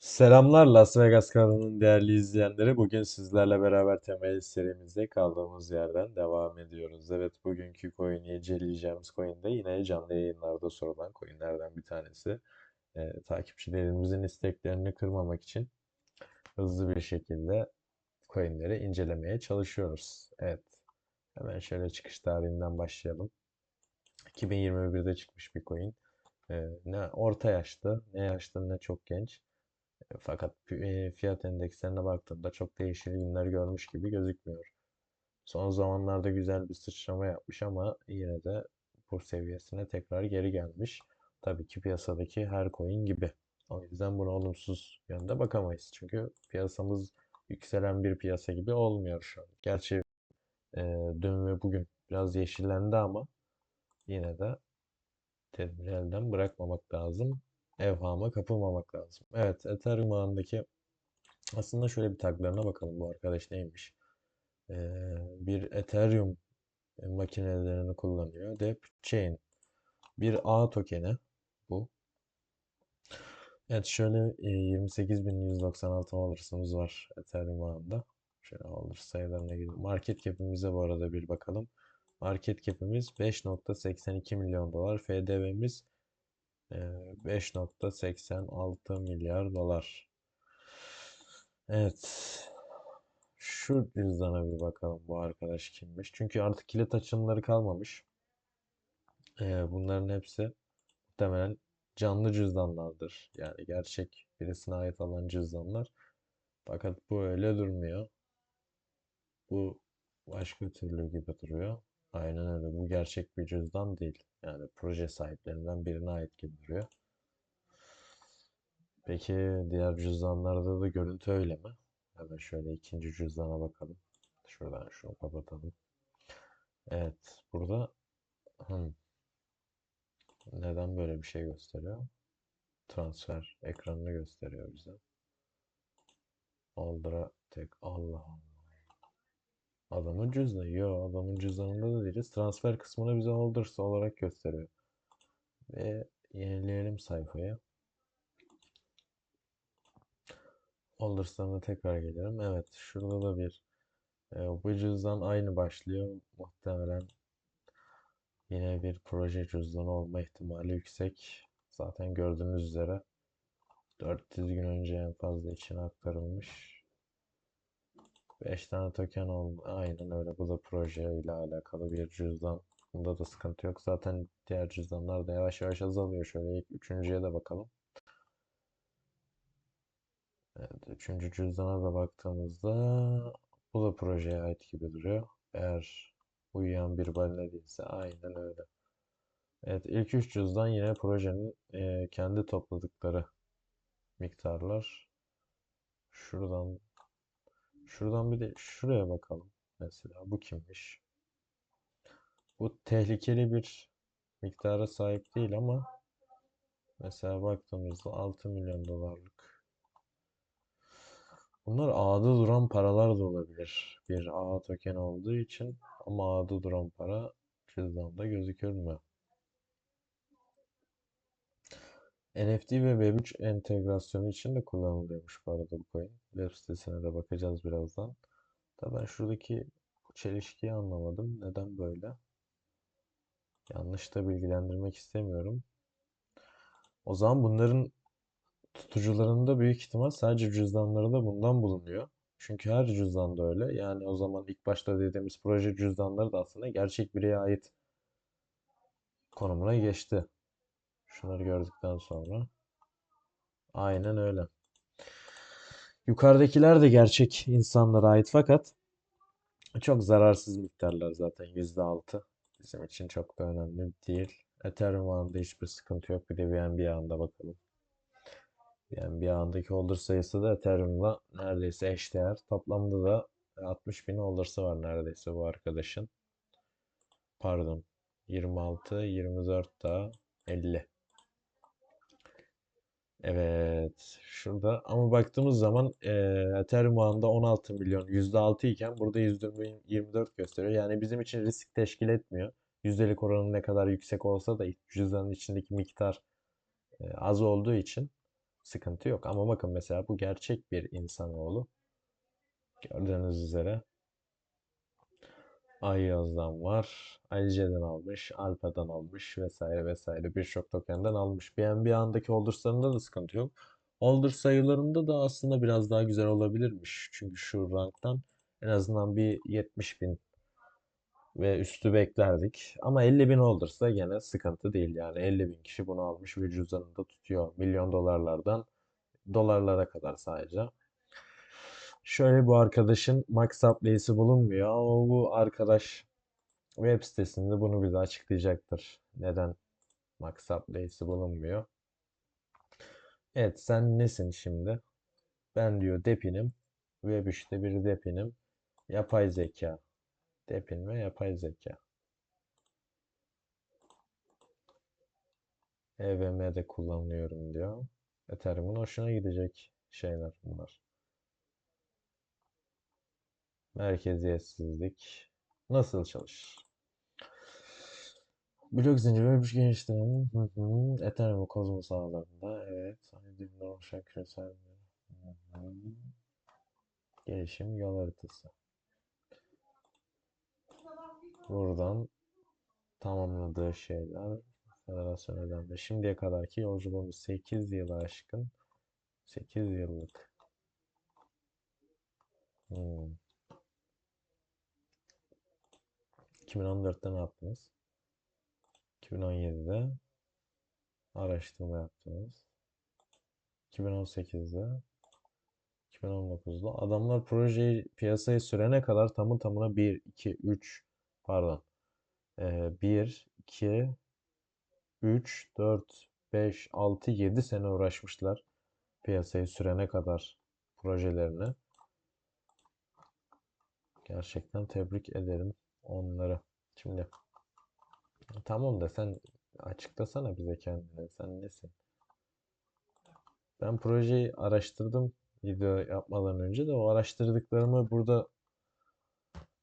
Selamlar Las Vegas kanalının değerli izleyenleri. Bugün sizlerle beraber temel serimizde kaldığımız yerden devam ediyoruz. Evet bugünkü coin'i inceleyeceğimiz coin de yine canlı yayınlarda sorulan coin'lerden bir tanesi. Ee, takipçilerimizin isteklerini kırmamak için hızlı bir şekilde coin'leri incelemeye çalışıyoruz. Evet hemen şöyle çıkış tarihinden başlayalım. 2021'de çıkmış bir coin. Ee, ne orta yaşlı, ne yaşlı ne çok genç. Fakat e, fiyat endekslerine baktığımda çok değişik günler görmüş gibi gözükmüyor. Son zamanlarda güzel bir sıçrama yapmış ama yine de bu seviyesine tekrar geri gelmiş. Tabii ki piyasadaki her coin gibi. O yüzden buna olumsuz yönde bakamayız. Çünkü piyasamız yükselen bir piyasa gibi olmuyor şu an. Gerçi e, dün ve bugün biraz yeşillendi ama yine de tedbiri elden bırakmamak lazım. Evhama kapılmamak lazım. Evet, Ethereum ağındaki aslında şöyle bir taglarına bakalım bu arkadaş neymiş. Ee, bir Ethereum makinelerini kullanıyor. Dep Chain. Bir ağ tokeni bu. Evet şöyle e, 28.196 alırsımız var Ethereum ağında. Şöyle alır sayılarına gidelim. Market cap'imize bu arada bir bakalım. Market cap'imiz 5.82 milyon dolar. FDV'miz 5.86 milyar dolar. Evet. Şu cüzdana bir bakalım bu arkadaş kimmiş. Çünkü artık kilit açılımları kalmamış. Bunların hepsi muhtemelen canlı cüzdanlardır. Yani gerçek birisine ait olan cüzdanlar. Fakat bu öyle durmuyor. Bu başka türlü gibi duruyor. Aynen öyle. Bu gerçek bir cüzdan değil. Yani proje sahiplerinden birine ait gibi duruyor. Peki diğer cüzdanlarda da görüntü öyle mi? Hemen şöyle ikinci cüzdana bakalım. Şuradan şunu kapatalım. Evet. Burada hmm, neden böyle bir şey gösteriyor? Transfer ekranını gösteriyor bize. Aldıra tek Allah Allah. Adamın cüzdanı. Yo adamın cüzdanında da değiliz. Transfer kısmını bize holders olarak gösteriyor. Ve yenileyelim sayfayı. Holders'larına tekrar gelelim. Evet şurada da bir e, bu cüzdan aynı başlıyor. Muhtemelen yine bir proje cüzdanı olma ihtimali yüksek. Zaten gördüğünüz üzere 400 gün önce en fazla içine aktarılmış. 5 tane token oldu. Aynen öyle. Bu da proje ile alakalı bir cüzdan. Bunda da sıkıntı yok. Zaten diğer cüzdanlar da yavaş yavaş azalıyor. Şöyle ilk üçüncüye de bakalım. Evet, üçüncü cüzdana da baktığımızda bu da projeye ait gibi duruyor. Eğer uyuyan bir balina değilse aynen öyle. Evet ilk üç cüzdan yine projenin e, kendi topladıkları miktarlar. Şuradan şuradan bir de şuraya bakalım. Mesela bu kimmiş? Bu tehlikeli bir miktara sahip değil ama mesela baktığımızda 6 milyon dolarlık. Bunlar ağda duran paralar da olabilir. Bir ağ token olduğu için ama ağda duran para cüzdanda gözükür mü? NFT ve Web3 entegrasyonu için de kullanılıyormuş bu arada bu coin. Web sitesine de bakacağız birazdan. Da ben şuradaki çelişkiyi anlamadım. Neden böyle? Yanlış da bilgilendirmek istemiyorum. O zaman bunların tutucularında büyük ihtimal sadece cüzdanlarında bundan bulunuyor. Çünkü her cüzdanda öyle. Yani o zaman ilk başta dediğimiz proje cüzdanları da aslında gerçek bireye ait konumuna geçti. Şunları gördükten sonra. Aynen öyle. Yukarıdakiler de gerçek insanlara ait fakat çok zararsız miktarlar zaten %6. Bizim için çok da önemli değil. Ethereum ağında hiçbir sıkıntı yok. Bir de BNB ağında bakalım. BNB ağındaki holder sayısı da Ethereum'la neredeyse eşdeğer. Toplamda da 60 bin holder'sı var neredeyse bu arkadaşın. Pardon. 26, 24 daha 50. Evet. Şurada ama baktığımız zaman e, Ethereum ağında 16 milyon %6 iken burada %24 gösteriyor. Yani bizim için risk teşkil etmiyor. Yüzdelik oranı ne kadar yüksek olsa da cüzdanın içindeki miktar e, az olduğu için sıkıntı yok. Ama bakın mesela bu gerçek bir insanoğlu. Gördüğünüz üzere Ayyaz'dan var. Alice'den almış, Alpa'dan almış vesaire vesaire birçok tokenden almış. BNB holderslarında da sıkıntı yok. Holder sayılarında da aslında biraz daha güzel olabilirmiş. Çünkü şu ranktan en azından bir 70 bin ve üstü beklerdik. Ama 50 bin olursa gene sıkıntı değil yani. 50 bin kişi bunu almış ve cüzdanında tutuyor. Milyon dolarlardan dolarlara kadar sadece. Şöyle bu arkadaşın max supply'si bulunmuyor ama bu arkadaş web sitesinde bunu bize açıklayacaktır. Neden max supply'si bulunmuyor. Evet sen nesin şimdi? Ben diyor depinim. Web 3'te bir depinim. Yapay zeka. Depin ve yapay zeka. EVM'de kullanıyorum diyor. Ethereum'un hoşuna gidecek şeyler bunlar. Merkeziyetsizlik nasıl çalışır? Blok zinciri ve. Hı hı. Ethereum kozmos ağlarında. Evet. Aydınlar oluşan küresel gelişim yol haritası. Buradan tamamladığı şeyler federasyon ödemde. Şimdiye kadarki yolculuğumuz 8 yılı aşkın. 8 yıllık. Hmm. 2014'te ne yaptınız? 2017'de araştırma yaptınız. 2018'de 2019'da adamlar projeyi piyasaya sürene kadar tamı tamına 1, 2, 3 pardon ee, 1, 2, 3, 4, 5, 6, 7 sene uğraşmışlar piyasayı sürene kadar projelerini. Gerçekten tebrik ederim onları. Şimdi tamam da sen açıklasana bize kendini. Sen nesin? Ben projeyi araştırdım video yapmadan önce de o araştırdıklarımı burada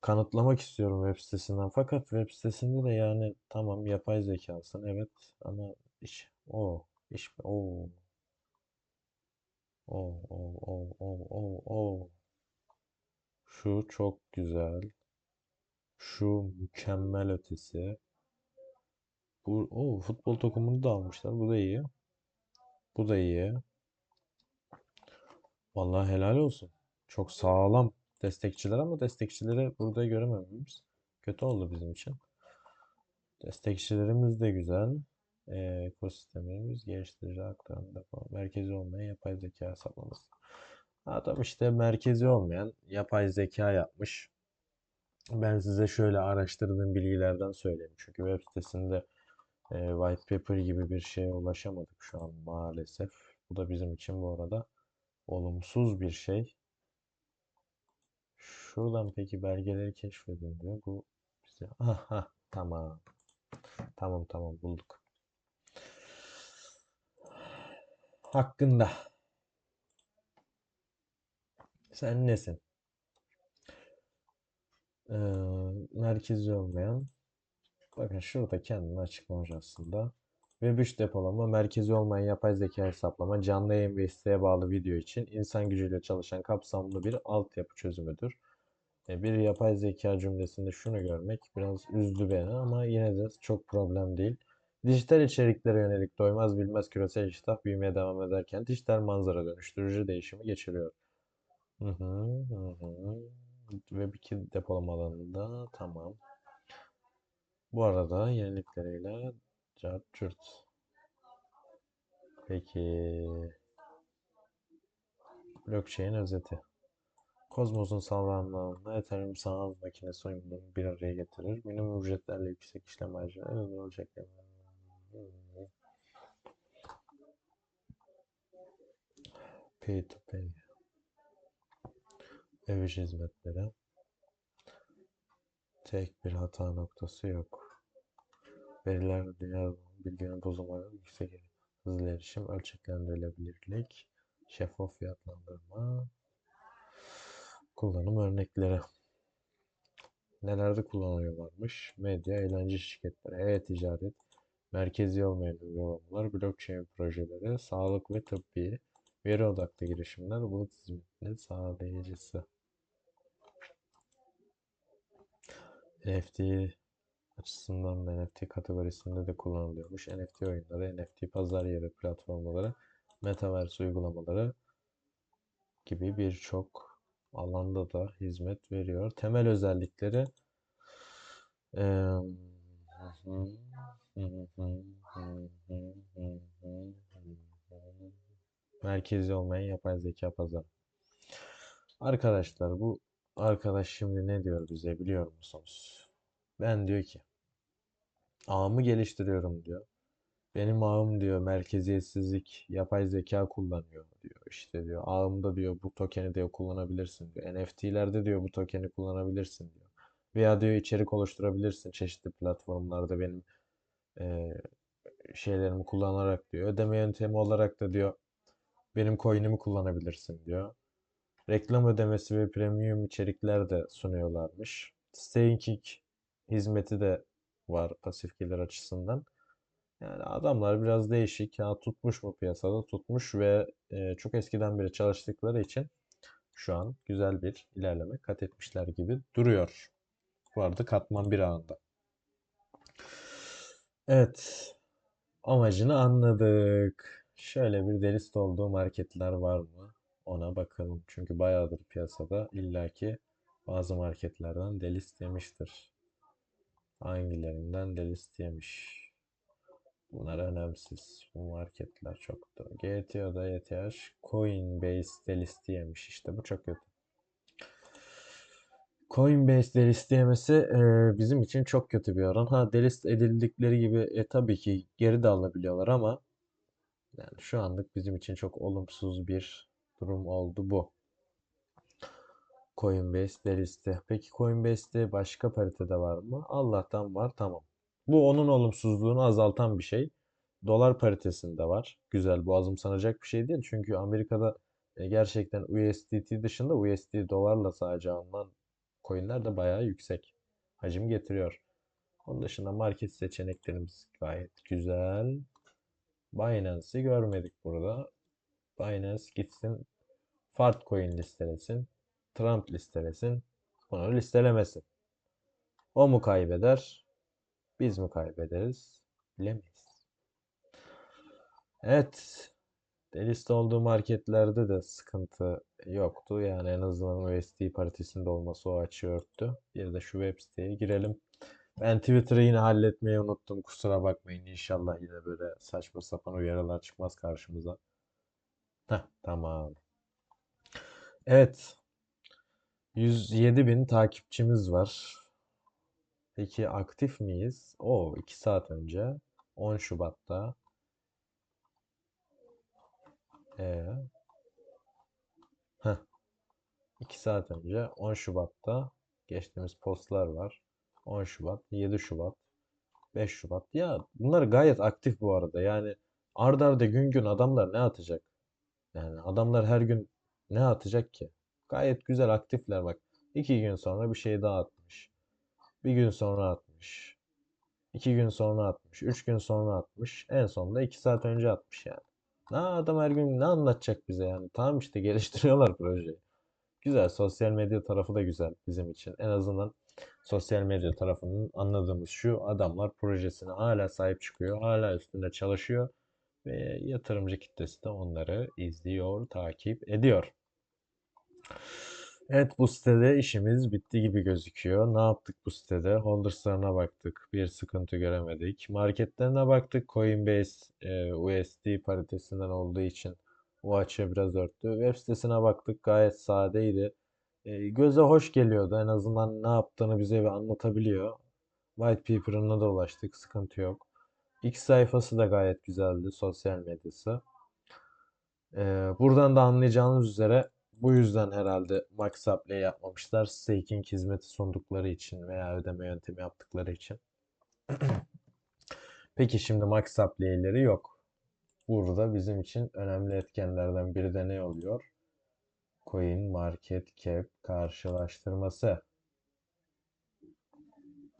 kanıtlamak istiyorum web sitesinden. Fakat web sitesinde de yani tamam yapay zekasın evet ama iş o iş o o o o o o o şu çok güzel şu mükemmel ötesi bu o futbol takımını da almışlar bu da iyi bu da iyi vallahi helal olsun çok sağlam destekçiler ama destekçileri burada göremememiz kötü oldu bizim için. Destekçilerimiz de güzel. Ee, ekosistemimiz geliştirici aktarım. Merkezi olmayan yapay zeka hesaplaması. Adam işte merkezi olmayan yapay zeka yapmış. Ben size şöyle araştırdığım bilgilerden söyleyeyim. Çünkü web sitesinde e, white paper gibi bir şeye ulaşamadık şu an maalesef. Bu da bizim için bu arada olumsuz bir şey. Şuradan peki belgeleri keşfedin diyor. Bu bize aha tamam. Tamam tamam bulduk. Hakkında. Sen nesin? Ee, merkezi olmayan. Bakın şurada kendini açıklamış aslında. Web 3 depolama, merkezi olmayan yapay zeka hesaplama, canlı yayın ve isteğe bağlı video için insan gücüyle çalışan kapsamlı bir altyapı çözümüdür. E, bir yapay zeka cümlesinde şunu görmek biraz üzdü beni ama yine de çok problem değil. Dijital içeriklere yönelik doymaz bilmez küresel iştah büyümeye devam ederken dijital manzara dönüştürücü değişimi geçiriyor. Hı hı, hı hı. Web 2 depolama alanında tamam. Bu arada yenilikleriyle cart cürt. Peki blockchain özeti. Kozmos'un sağlamlığında Ethereum sanal makine soyunlarını bir araya getirir. Minimum ücretlerle yüksek işlem harcına ne olacak? Pay to pay. Ev işi hizmetleri. Tek bir hata noktası yok. Veriler diğer bilginin bozulmaları yüksek hızlı erişim, ölçeklendirilebilirlik, şeffaf fiyatlandırma, Kullanım örnekleri. Nelerde kullanıyorlarmış? Medya, eğlence şirketleri, e-ticaret, merkezi olmayan uygulamalar, blockchain projeleri, sağlık ve tıbbi, veri odaklı girişimler, bulut hizmetleri sağlayıcısı. NFT açısından da NFT kategorisinde de kullanılıyormuş. NFT oyunları, NFT pazar yeri platformları, Metaverse uygulamaları gibi birçok alanda da hizmet veriyor. Temel özellikleri merkezi olmayan yapay zeka pazarı. Arkadaşlar bu arkadaş şimdi ne diyor bize biliyor musunuz? Ben diyor ki ağımı geliştiriyorum diyor. Benim ağım diyor merkeziyetsizlik, yapay zeka kullanıyor diyor. İşte diyor ağımda diyor bu tokeni diyor kullanabilirsin diyor. NFT'lerde diyor bu tokeni kullanabilirsin diyor. Veya diyor içerik oluşturabilirsin çeşitli platformlarda benim e, şeylerimi kullanarak diyor. Ödeme yöntemi olarak da diyor benim coin'imi kullanabilirsin diyor. Reklam ödemesi ve premium içerikler de sunuyorlarmış. Staking hizmeti de var pasif gelir açısından. Yani adamlar biraz değişik. Ya tutmuş mu piyasada? Tutmuş ve e, çok eskiden beri çalıştıkları için şu an güzel bir ilerleme kat etmişler gibi duruyor. Bu arada katman bir ağında. Evet. Amacını anladık. Şöyle bir delist olduğu marketler var mı? Ona bakalım. Çünkü bayağıdır piyasada illaki bazı marketlerden delist yemiştir. Hangilerinden delist yemiş? Bunlar önemsiz. Bu marketler çoktu. GTO'da ETH Coinbase delist yemiş. İşte bu çok kötü. Coinbase delist yemesi e, bizim için çok kötü bir oran. Ha delist edildikleri gibi e, tabii ki geri de alabiliyorlar ama yani şu anlık bizim için çok olumsuz bir durum oldu bu. Coinbase delisti. Peki Coinbase'de başka paritede var mı? Allah'tan var. Tamam. Bu onun olumsuzluğunu azaltan bir şey. Dolar paritesinde var. Güzel. Bu azımsanacak bir şey değil. Çünkü Amerika'da e, gerçekten USDT dışında USD dolarla sadece alınan coinler de bayağı yüksek. Hacim getiriyor. Onun dışında market seçeneklerimiz gayet güzel. Binance'i görmedik burada. Binance gitsin Fart coin listelesin. Trump listelesin. Bunu listelemesin. O mu kaybeder? Biz mi kaybederiz? Bilemeyiz. Evet. Delist olduğu marketlerde de sıkıntı yoktu. Yani en azından USD paritesinde olması o açığı örttü. Bir de şu web siteye girelim. Ben Twitter'ı yine halletmeyi unuttum. Kusura bakmayın. İnşallah yine böyle saçma sapan uyarılar çıkmaz karşımıza. Heh, tamam. Evet. 107 bin takipçimiz var. Peki aktif miyiz? O 2 saat önce 10 Şubat'ta ee, heh, 2 saat önce 10 Şubat'ta geçtiğimiz postlar var. 10 Şubat, 7 Şubat, 5 Şubat. Ya bunlar gayet aktif bu arada. Yani ard arda gün gün adamlar ne atacak? Yani adamlar her gün ne atacak ki? Gayet güzel aktifler bak. 2 gün sonra bir şey daha atmış. Bir gün sonra atmış. 2 gün sonra atmış. 3 gün sonra atmış. En sonunda 2 saat önce atmış yani. Ne adam her gün ne anlatacak bize yani? Tamam işte geliştiriyorlar projeyi. Güzel. Sosyal medya tarafı da güzel bizim için. En azından sosyal medya tarafının anladığımız şu adamlar projesine hala sahip çıkıyor. Hala üstünde çalışıyor. Ve yatırımcı kitlesi de onları izliyor, takip ediyor. Evet bu sitede işimiz bitti gibi gözüküyor. Ne yaptık bu sitede? Holders'larına baktık. Bir sıkıntı göremedik. Marketlerine baktık. Coinbase e, USD paritesinden olduğu için o açığı biraz örttü. Web sitesine baktık. Gayet sadeydi. E, göze hoş geliyordu. En azından ne yaptığını bize bir anlatabiliyor. White paper'ına da ulaştık. Sıkıntı yok. X sayfası da gayet güzeldi. Sosyal medyası. E, buradan da anlayacağınız üzere bu yüzden herhalde max supply yapmamışlar. Staking hizmeti sundukları için veya ödeme yöntemi yaptıkları için. Peki şimdi max supply'leri yok. Burada bizim için önemli etkenlerden biri de ne oluyor? Coin Market Cap karşılaştırması.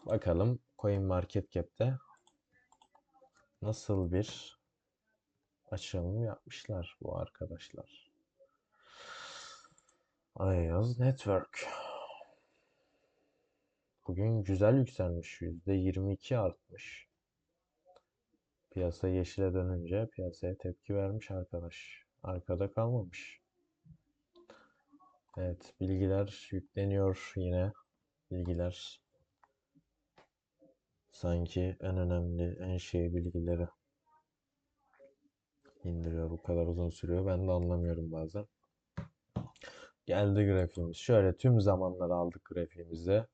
Bakalım Coin Market Cap'te nasıl bir açılım yapmışlar bu arkadaşlar. Ayaz Network. Bugün güzel yükselmiş. %22 artmış. Piyasa yeşile dönünce piyasaya tepki vermiş arkadaş. Arkada kalmamış. Evet, bilgiler yükleniyor yine. Bilgiler sanki en önemli, en şey bilgileri indiriyor. Bu kadar uzun sürüyor. Ben de anlamıyorum bazen. Geldi grafiğimiz. Şöyle tüm zamanları aldık grafiğimize.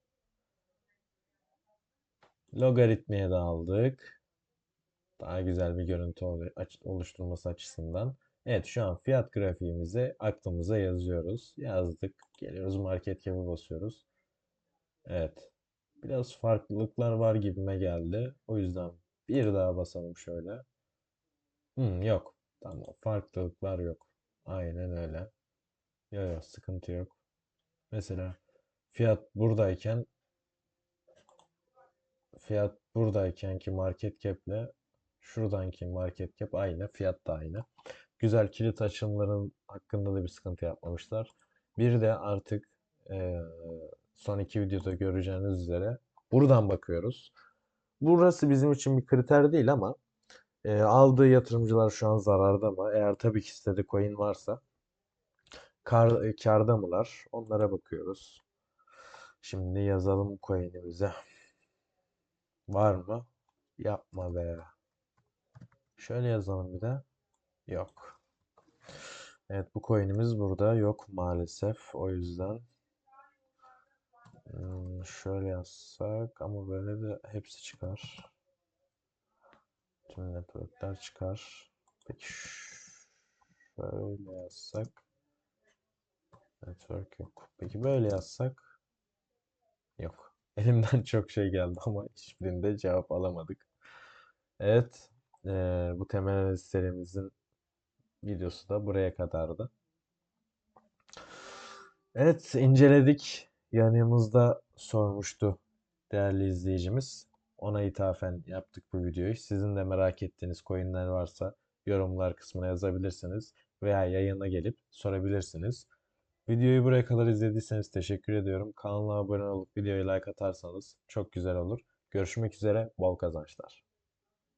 Logaritmaya da aldık. Daha güzel bir görüntü oluşturması açısından. Evet şu an fiyat grafiğimizi aklımıza yazıyoruz. Yazdık. Geliyoruz market cap'e basıyoruz. Evet. Biraz farklılıklar var gibime geldi. O yüzden bir daha basalım şöyle. Hmm, yok. Tamam. Farklılıklar yok. Aynen öyle. Yok yok sıkıntı yok. Mesela fiyat buradayken fiyat buradayken ki market cap'le şuradanki market cap aynı. Fiyat da aynı. Güzel kilit açılımların hakkında da bir sıkıntı yapmamışlar. Bir de artık eee, son iki videoda göreceğiniz üzere buradan bakıyoruz. Burası bizim için bir kriter değil ama eee, aldığı yatırımcılar şu an zararda mı? Eğer tabii ki sitede coin varsa kar, karda mılar? Onlara bakıyoruz. Şimdi yazalım coin'imize. Var mı? Yapma be. Şöyle yazalım bir de. Yok. Evet bu coin'imiz burada yok maalesef. O yüzden şöyle yazsak ama böyle de hepsi çıkar. Tüm networkler çıkar. Peki şöyle yazsak network yok. Peki böyle yazsak yok. Elimden çok şey geldi ama hiçbirinde cevap alamadık. Evet, eee, bu temel analiz serimizin videosu da buraya kadardı. Evet, inceledik. Yanımızda sormuştu değerli izleyicimiz. Ona ithafen yaptık bu videoyu. Sizin de merak ettiğiniz coinler varsa yorumlar kısmına yazabilirsiniz veya yayına gelip sorabilirsiniz. Videoyu buraya kadar izlediyseniz teşekkür ediyorum. Kanala abone olup videoya like atarsanız çok güzel olur. Görüşmek üzere, bol kazançlar.